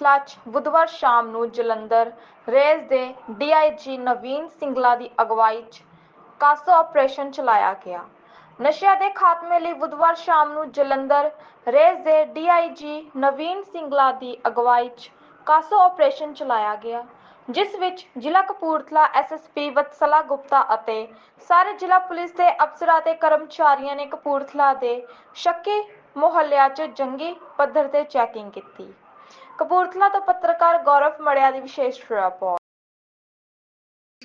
ਕਪੂਰਥਲਾ 'ਚ ਬੁੱਧਵਾਰ ਸ਼ਾਮ ਨੂੰ ਜਲੰਧਰ ਰੇਂਜ ਦੇ ਡੀਆਈਜੀ ਨਵੀਨ ਸਿੰਗਲਾ ਦੀ ਅਗਵਾਈ 'ਚ ਕਾਸਾ ਆਪਰੇਸ਼ਨ ਚਲਾਇਆ ਗਿਆ। ਨਸ਼ਿਆਂ ਦੇ ਖਾਤਮੇ ਲਈ ਬੁੱਧਵਾਰ ਸ਼ਾਮ ਨੂੰ ਜਲੰਧਰ ਰੇਂਜ ਦੇ ਡੀਆਈਜੀ ਨਵੀਨ ਸਿੰਗਲਾ ਦੀ ਅਗਵਾਈ 'ਚ ਕਾਸਾ ਆਪਰੇਸ਼ਨ ਚਲਾਇਆ ਗਿਆ, ਜਿਸ ਵਿੱਚ ਜ਼ਿਲ੍ਹਾ ਕਪੂਰਥਲਾ ਐਸਐਸਪੀ ਵਤਸਲਾ ਗੁਪਤਾ ਅਤੇ ਸਾਰੇ ਜ਼ਿਲ੍ਹਾ ਪੁਲਿਸ ਦੇ ਅਫਸਰਾਂ ਤੇ ਕਰਮਚਾਰੀਆਂ ਨੇ ਕਪੂਰਥਲਾ ਦੇ ਸ਼ੱਕੀ ਮੁਹੱਲਿਆਂ 'ਚ ਜੰਗੀ ਪੱਧਰ ਤੇ ਚੈਕਿੰਗ ਕੀਤੀ। ਕਪੂਰਥਲਾ ਤੋਂ ਪੱਤਰਕਾਰ ਗੌਰਵ ਮੜਿਆ ਦੀ ਵਿਸ਼ੇਸ਼ ਰਿਪੋਰਟ।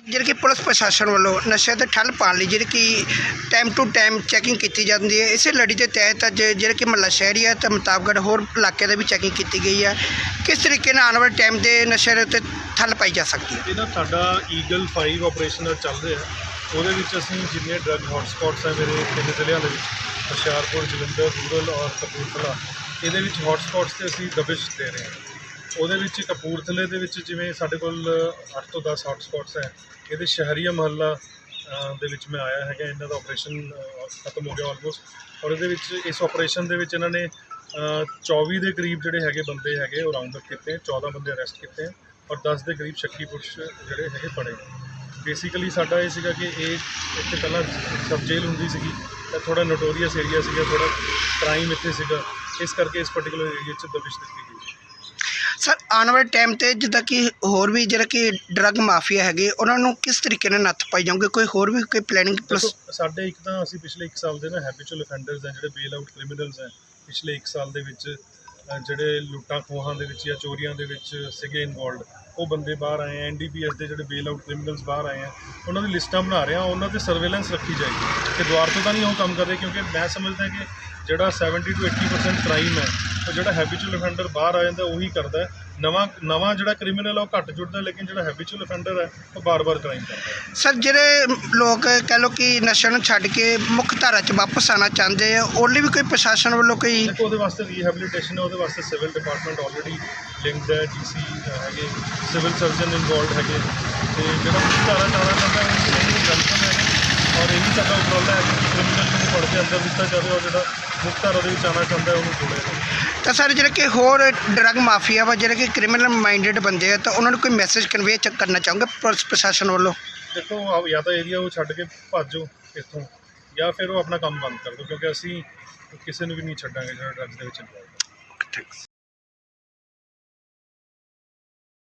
ਜਿਹੜੀ ਕਿ ਪੁਲਿਸ ਪ੍ਰਸ਼ਾਸਨ ਵੱਲੋਂ ਨਸ਼ੇ ਤੇ ਠੱਲ ਪਾਉਣ ਲਈ ਜਿਹੜੀ ਕਿ ਟਾਈਮ ਟੂ ਟਾਈਮ ਚੈਕਿੰਗ ਕੀਤੀ ਜਾਂਦੀ ਹੈ। ਇਸੇ ਲੜੀ ਦੇ ਤਹਿਤ ਅੱਜ ਜਿਹੜੇ ਕਿ ਮਹੱਲਾ ਸ਼ਹਿਰੀ ਹੈ ਤੇ ਮੁਤਾਬਕਨ ਹੋਰ ਇਲਾਕੇ ਦੇ ਵੀ ਚੈਕਿੰਗ ਕੀਤੀ ਗਈ ਹੈ। ਕਿਸ ਤਰੀਕੇ ਨਾਲ ਆਉਣ ਵਾਲੇ ਟਾਈਮ ਦੇ ਨਸ਼ੇ ਦੇ ਉੱਤੇ ਠੱਲ ਪਾਈ ਜਾ ਸਕਦੀ ਹੈ? ਇਹ ਨਾ ਸਾਡਾ ਈਗਲ 5 ਆਪਰੇਸ਼ਨ ਚੱਲ ਰਿਹਾ। ਉਹਦੇ ਵਿੱਚ ਅਸੀਂ ਜਿੰਨੇ ਡਰੱਗ ਹੌਟਸਪੌਟਸ ਹੈ ਮੇਰੇ ਤਿੰਨ ਜ਼ਿਲ੍ਹਿਆਂ ਦੇ ਵਿੱਚ ਹੁਸ਼ਿਆਰਪੁਰ ਜਲੰਧਰ ਰੂਰਲ ਔਰ ਕਪੂਰਥਲਾ। ਇਹਦੇ ਵਿੱਚ ਹੌਟਸਪੌਟਸ ਤੇ ਅਸੀਂ ਦਬਿਸ਼ ਦੇ ਰਹੇ ਹਾਂ। ਉਹਦੇ ਵਿੱਚ ਕਪੂਰਥਲੇ ਦੇ ਵਿੱਚ ਜਿਵੇਂ ਸਾਡੇ ਕੋਲ 8 ਤੋਂ 10 ਹੌਟਸਪੌਟਸ ਹੈ ਇਹਦੇ ਸ਼ਹਿਰੀਆ ਮਹੱਲਾ ਦੇ ਵਿੱਚ ਮੈਂ ਆਇਆ ਹੈਗਾ ਇਹਨਾਂ ਦਾ ਆਪਰੇਸ਼ਨ ਖਤਮ ਹੋ ਗਿਆ ਆਲਮੋਸਟ ਔਰ ਇਹਦੇ ਵਿੱਚ ਇਸ ਆਪਰੇਸ਼ਨ ਦੇ ਵਿੱਚ ਇਹਨਾਂ ਨੇ ਅ, 24 ਦੇ ਕਰੀਬ ਜਿਹੜੇ ਹੈਗੇ ਬੰਦੇ ਹੈਗੇ ਉਹ ਰਾਉਂਡ ਅਪ ਕੀਤੇ 14 ਬੰਦੇ ਅਰੈਸਟ ਕੀਤੇ ਔਰ 10 ਦੇ ਕਰੀਬ ਸ਼ੱਕੀ ਪੁਰਸ਼ ਜਿਹੜੇ ਹੈਗੇ ਫੜੇ ਬੇਸਿਕਲੀ ਸਾਡਾ ਇਹ ਸੀਗਾ ਕਿ ਇਹ ਇੱਥੇ ਪਹਿਲਾਂ ਸਬ ਜੇਲ੍ਹ ਹੁੰਦੀ ਸੀਗੀ ਤਾਂ ਥੋੜਾ ਨੋਟੋਰੀਅਸ ਏਰੀਆ ਸੀਗਾ ਥੋੜਾ ਕ੍ਰਾਈਮ ਇੱਥੇ ਸੀਗਾ। ਇਸ ਕਰਕੇ ਇਸ ਪਾਰਟਿਕੂਲਰ ਏਰੀਆ 'ਚ ਦਬਿਸ਼ ਦਿੱਤੀ ਗਈ। ਸਰ ਆਉਣ ਵਾਲੇ ਟਾਈਮ ਤੇ ਜਿੱਦਾਂ ਕਿ ਹੋਰ ਵੀ ਜਿਹੜਾ ਕਿ ਡਰੱਗ ਮਾਫੀਆ ਹੈਗੇ ਉਹਨਾਂ ਨੂੰ ਕਿਸ ਤਰੀਕੇ ਨਾਲ ਨੱਥ ਪਾਈ ਜਾਊਗੀ? ਕੋਈ ਹੋਰ ਵੀ ਕੋਈ ਪਲੈਨਿੰਗ ਪਲਸ ਦੇਖੋ, ਸਾਡੇ ਇੱਕ ਤਾਂ ਅਸੀਂ ਪਿਛਲੇ 1 ਸਾਲ ਦੇ ਨਾ ਹੈਬਿਚੁਅਲ ਅਫੈਂਡਰਸ ਹੈ ਜਿਹੜੇ ਬੇਲ ਆਊਟ ਕ੍ਰਿਮੀਨਲਸ ਹੈ ਪਿਛਲੇ 1 ਸਾਲ ਦੇ ਵਿੱਚ ਜਿਹੜੇ ਲੁੱਟਾਂ ਖੋਹਾਂ ਦੇ ਵਿੱਚ ਜਾਂ ਚੋਰੀਆਂ ਦੇ ਵਿੱਚ ਸੀਗੇ ਇਨਵੋਲਡ ਉਹ ਬੰਦੇ ਬਾਹਰ ਆਏ ਆ ਐਨਡੀਪੀਐਸ ਦੇ ਜਿਹੜੇ ਬੇਲ ਆਊਟ ਕ੍ਰਿਮੀਨਲਸ ਬਾਹਰ ਆਏ ਆ, ਉਹਨਾਂ ਦੀ ਲਿਸਟਾਂ ਬਣਾ ਰਹੇ ਆ, ਉਹਨਾਂ ਤੇ ਸਰਵੇਲੈਂਸ ਰੱਖੀ ਜਾਏਗੀ। ਕਿ ਦੁਆਰ ਤੋਂ ਤਾਂ ਨਹੀਂ ਉਹ ਕੰਮ ਕਰਦੇ, ਕਿਉਂਕਿ ਮੈਂ ਸਮਝਦਾ ਕਿ ਜਿਹੜਾ 70 ਤੋਂ 80% ਕ੍ਰਾਈਮ ਹੈ, ਉਹ ਜਿਹੜਾ ਹੈਬਿਚੁਅਲ ਅਫੈਂਡਰ ਬਾਹਰ ਆ ਜਾਂਦਾ, ਉਹੀ ਕਰਦਾ ਹੈ। ਨਵਾਂ ਨਵਾਂ ਜਿਹੜਾ ਕ੍ਰਿਮੀਨਲ ਉਹ ਘੱਟ ਜੁੜਦਾ ਲੇਕਿਨ ਜਿਹੜਾ ਹੈਬਿਚੁਅਲ ਅਫੈਂਡਰ ਹੈ ਉਹ ਬਾਰ-ਬਾਰ ਕ੍ਰਾਈਮ ਕਰਦਾ। ਹੈ ਸਰ ਜਿਹੜੇ ਲੋਕ ਕਹਿ ਲਓ ਕਿ ਨਸ਼ੇ ਨੂੰ ਛੱਡ ਕੇ ਮੁੱਖ ਧਾਰਾ 'ਚ ਵਾਪਸ ਆਉਣਾ ਚਾਹੁੰਦੇ ਆ ਉਹ ਲਈ ਵੀ ਕੋਈ ਪ੍ਰਸ਼ਾਸਨ ਵੱਲੋਂ ਕੋਈ ਦੇਖੋ ਉਹਦੇ ਵਾਸਤੇ ਰੀਹੈਬਿਲਿਟੇਸ਼ਨ ਹੈ ਉਹਦੇ ਵਾਸਤੇ ਸਿਵਲ ਡਿਪਾਰਟਮੈਂਟ ਆਲਰੇਡੀ ਲਿੰਕਡ ਹੈ ਡੀਸੀ ਹੈਗੇ ਸਿਵਲ ਸਰਜਨ ਇਨਵੋਲਡ ਹੈਗੇ। ਤੇ ਜਿਹੜਾ ਮੁੱਖ ਧਾਰਾ ਚਾਹਣਾ ਚਾਹੁੰਦਾ ਹੈ ਉਹ ਨਹੀਂ ਵੈਲਕਮ ਹੈ ਔਰ ਇਹ ਵੀ ਸਾਡਾ ਉਪਰਾਲਾ ਹੈ ਕਿ ਕ੍ਰਿਮੀਨਲ ਨੂੰ ਫੜ ਕੇ ਅੰਦਰ ਦਿੱਤਾ ਜਾਵੇ ਔਰ ਜਿਹੜਾ ਮੁੱਖ ਧਾਰਾ ਦੇ ਵਿੱਚ ਆਉਣਾ ਚਾਹੁੰਦਾ ਹੈ ਉਹਨੂੰ ਜੋੜਿਆ ਤਾਂ ਸਰ ਜਿਹੜੇ ਕਿ ਹੋਰ ਡਰੱਗ ਮਾਫੀਆ ਵਾ ਜਿਹੜੇ ਕਿ ਕ੍ਰਿਮੀਨਲ ਮਾਈਂਡਡ ਬੰਦੇ ਆ ਤਾਂ ਉਹਨਾਂ ਨੂੰ ਕੋਈ ਮੈਸੇਜ ਕਨਵੇ ਕਰਨਾ ਚਾਹੋਗੇ ਪੁਲਿਸ ਪ੍ਰਸ਼ਾਸਨ ਵੱਲੋਂ? ਦੇਖੋ ਆਹ ਜਾਂ ਤਾਂ ਏਰੀਆ ਉਹ ਛੱਡ ਕੇ ਭੱਜੋ ਇੱਥੋਂ ਜਾਂ ਫਿਰ ਉਹ ਆਪਣਾ ਕੰਮ ਬੰਦ ਕਰ ਦਿਓ ਕਿਉਂਕਿ ਅਸੀਂ ਕਿਸੇ ਨੂੰ ਵੀ ਨਹੀਂ ਛੱਡਾਂਗੇ ਜਿਹੜਾ ਡਰੱਗਸ ਦੇ ਵਿੱਚ ਇਨਵੋਲਡ ਹੈ ਥੈਂਕਸ